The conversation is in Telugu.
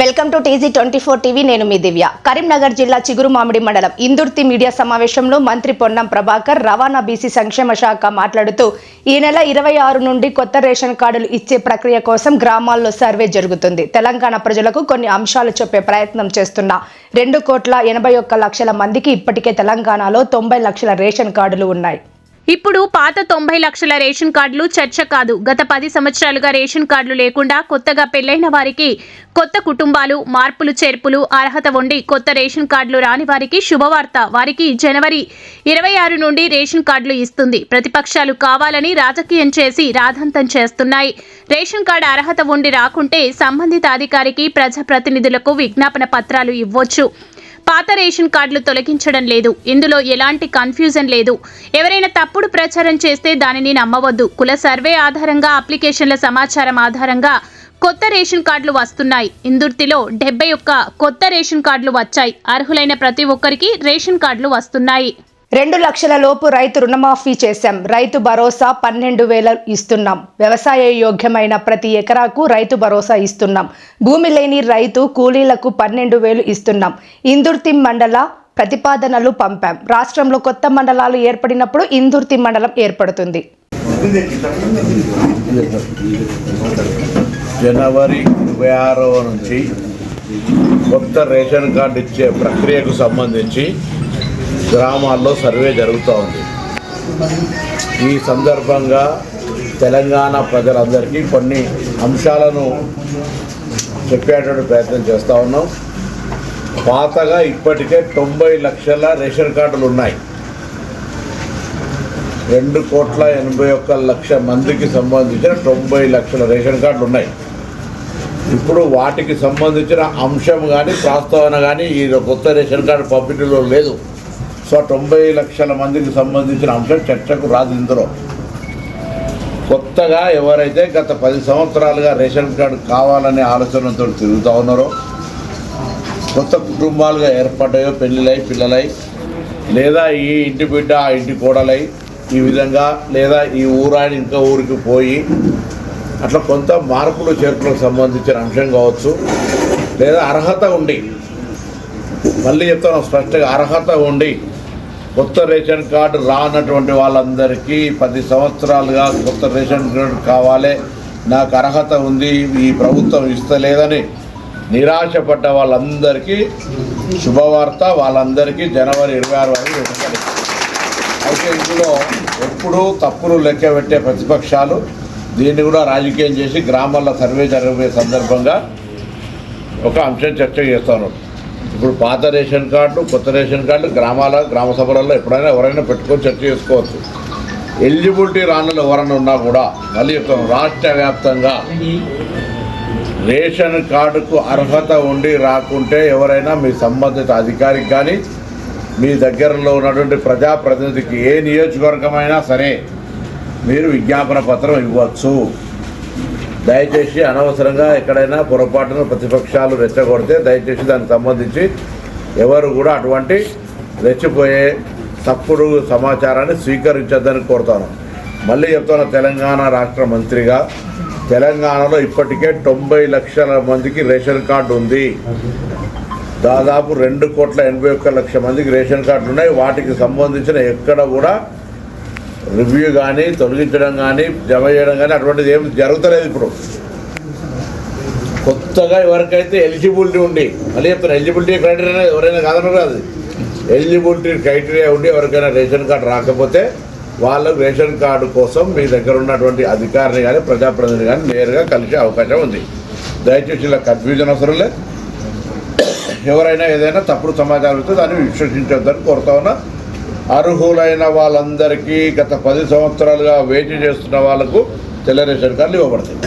Welcome to TG twenty four TV నేను మీ దివ్య. కరీంనగర్ జిల్లా చిగురు మామిడి మండలం ఇందుర్తి మీడియా సమావేశంలో మంత్రి పొన్నం ప్రభాకర్ రవాణా బీసీ సంక్షేమ శాఖ మాట్లాడుతూ ఈ నెల ఇరవై ఆరు నుండి కొత్త రేషన్ కార్డులు ఇచ్చే ప్రక్రియ కోసం గ్రామాల్లో సర్వే జరుగుతుంది. తెలంగాణ ప్రజలకు కొన్ని అంశాలు చెప్పే ప్రయత్నం చేస్తున్నా. రెండు కోట్ల ఎనభై ఒక్క లక్షల మందికి ఇప్పటికే తెలంగాణలో తొంభై లక్షల రేషన్ కార్డులు ఉన్నాయి. ఇప్పుడు పాత తొంభై లక్షల రేషన్ కార్డులు చర్చ కాదు. గత పది సంవత్సరాలుగా రేషన్ కార్డులు లేకుండా కొత్తగా పెళ్ళైన వారికి కొత్త కుటుంబాలు మార్పులు చేర్పులు అర్హత ఉండి కొత్త రేషన్ కార్డులు రాని వారికి శుభవార్త. వారికి జనవరి ఇరవై ఆరు నుండి రేషన్ కార్డులు ఇస్తుంది. ప్రతిపక్షాలు కావాలని రాజకీయం చేసి రాధంతం చేస్తున్నాయి. రేషన్ కార్డు అర్హత ఉండి రాకుంటే సంబంధిత అధికారికి ప్రజాప్రతినిధులకు విజ్ఞాపన పత్రాలు ఇవ్వొచ్చు. పాత రేషన్ కార్డులు తొలగించడం లేదు. ఇందులో ఎలాంటి కన్ఫ్యూజన్ లేదు. ఎవరైనా తప్పుడు ప్రచారం చేస్తే దానిని నమ్మవద్దు. కుల సర్వే ఆధారంగా అప్లికేషన్ల సమాచారం ఆధారంగా కొత్త రేషన్ కార్డులు వస్తున్నాయి. ఇందుర్తిలో డెబ్బై ఒక్క కొత్త రేషన్ కార్డులు వచ్చాయి. అర్హులైన ప్రతి ఒక్కరికి రేషన్ కార్డులు వస్తున్నాయి. రెండు లక్షల లోపు రైతు రుణమాఫీ చేశాం. రైతు భరోసా పన్నెండు వేల ఇస్తున్నాం. వ్యవసాయ యోగ్యమైన ప్రతి ఎకరాకు రైతు భరోసా ఇస్తున్నాం. భూమి లేని రైతు కూలీలకు పన్నెండు వేలు ఇస్తున్నాం. ఇందుర్తి మండల ప్రతిపాదనలు పంపాం. రాష్ట్రంలో కొత్త మండలాలు ఏర్పడినప్పుడు ఇందుర్తి మండలం ఏర్పడుతుంది. జనవరి ఇరవై ఆరవ నుంచి కొత్త రేషన్ కార్డు ఇచ్చే ప్రక్రియకు సంబంధించి గ్రామాల్లో సర్వే జరుగుతూ ఉంది. ఈ సందర్భంగా తెలంగాణ ప్రజలందరికీ కొన్ని అంశాలను చెప్పేటువంటి ప్రయత్నం చేస్తూ ఉన్నాం. పాతగా ఇప్పటికే తొంభై లక్షల రేషన్ కార్డులు ఉన్నాయి. రెండు కోట్ల ఎనభై ఒక్క లక్ష మందికి సంబంధించిన తొంభై లక్షల రేషన్ కార్డులు ఉన్నాయి. ఇప్పుడు వాటికి సంబంధించిన అంశం కానీ ప్రస్తావన కానీ ఈ కొత్త రేషన్ కార్డు పంపిణీలో లేదు. సో తొంభై లక్షల మందికి సంబంధించిన అంశం చర్చకు రాదు ఇందులో. కొత్తగా ఎవరైతే గత పది సంవత్సరాలుగా రేషన్ కార్డు కావాలనే ఆలోచనతో తిరుగుతూ ఉన్నారో కొత్త కుటుంబాలుగా ఏర్పడ్డాయో పెళ్ళిలై పిల్లలై లేదా ఈ ఇంటి బిడ్డ ఆ ఇంటి కోడలై ఈ విధంగా లేదా ఈ ఊరాయని ఇంకా ఊరికి పోయి అట్లా కొంత మార్పులు చేర్పులకు సంబంధించిన అంశం కావచ్చు లేదా అర్హత ఉండి మళ్ళీ చెప్తాను స్పష్టంగా అర్హత ఉండి కొత్త రేషన్ కార్డు రానటువంటి వాళ్ళందరికీ పది సంవత్సరాలుగా కొత్త రేషన్ కార్డు కావాలి నాకు అర్హత ఉంది ఈ ప్రభుత్వం ఇస్తలేదని నిరాశపడ్డ వాళ్ళందరికీ శుభవార్త వాళ్ళందరికీ జనవరి ఇరవై ఆరు వరకు అయితే ఇందులో ఎప్పుడూ తప్పులు లెక్క పెట్టే ప్రతిపక్షాలు దీన్ని కూడా రాజకీయం చేసి గ్రామాల్లో సర్వే జరిగే సందర్భంగా ఒక అంశం చర్చ చేస్తాను ఇప్పుడు పాత రేషన్ కార్డు కొత్త రేషన్ కార్డు గ్రామాల గ్రామ సభలలో ఎప్పుడైనా ఎవరైనా పెట్టుకొని చర్చ చేసుకోవచ్చు. ఎలిజిబిలిటీ రానులు ఎవరైనా ఉన్నా కూడా మళ్ళీ రాష్ట్ర వ్యాప్తంగా రేషన్ కార్డుకు అర్హత ఉండి రాకుంటే ఎవరైనా మీ సంబంధిత అధికారికి కానీ మీ దగ్గరలో ఉన్నటువంటి ప్రజాప్రతినిధికి ఏ నియోజకవర్గమైనా సరే మీరు విజ్ఞాపన పత్రం ఇవ్వచ్చు. దయచేసి అనవసరంగా ఎక్కడైనా పొరపాటున ప్రతిపక్షాలు రెచ్చగొడితే దయచేసి దానికి సంబంధించి ఎవరు కూడా అటువంటి రెచ్చిపోయే తప్పుడు సమాచారాన్ని స్వీకరించొద్దని కోరుతాను. మళ్ళీ చెప్తాను తెలంగాణ రాష్ట్ర మంత్రిగా తెలంగాణలో ఇప్పటికే తొంభై లక్షల మందికి రేషన్ కార్డు ఉంది. దాదాపు రెండు కోట్ల ఎనభై ఒక్క లక్ష మందికి రేషన్ కార్డులు ఉన్నాయి. వాటికి సంబంధించిన ఎక్కడ కూడా రివ్యూ కానీ తొలగించడం కానీ జమ చేయడం కానీ అటువంటిది ఏం జరుగుతలేదు ఇప్పుడు. కొత్తగా ఎవరికైతే ఎలిజిబిలిటీ ఉండి మళ్ళీ చెప్తాను ఎలిజిబిలిటీ క్రైటీరియా ఎవరైనా కాదని కాదు ఎలిజిబిలిటీ క్రైటీరియా ఉండి ఎవరికైనా రేషన్ కార్డు రాకపోతే వాళ్ళకు రేషన్ కార్డు కోసం మీ దగ్గర ఉన్నటువంటి అధికారిని కానీ ప్రజాప్రతినిధి కానీ నేరుగా కలిసే అవకాశం ఉంది. దయచేసి ఇలా కన్ఫ్యూజన్ అవసరం లేదు. ఎవరైనా ఏదైనా తప్పుడు సమాచారం ఇస్తే దాన్ని విశ్వసించొద్దని కోరుతా ఉన్నా. అర్హులైన వాళ్ళందరికీ గత పది సంవత్సరాలుగా వెయిట్ చేస్తున్న వాళ్ళకు తెల్ల రేషన్ కార్డులు ఇవ్వబడుతుంది.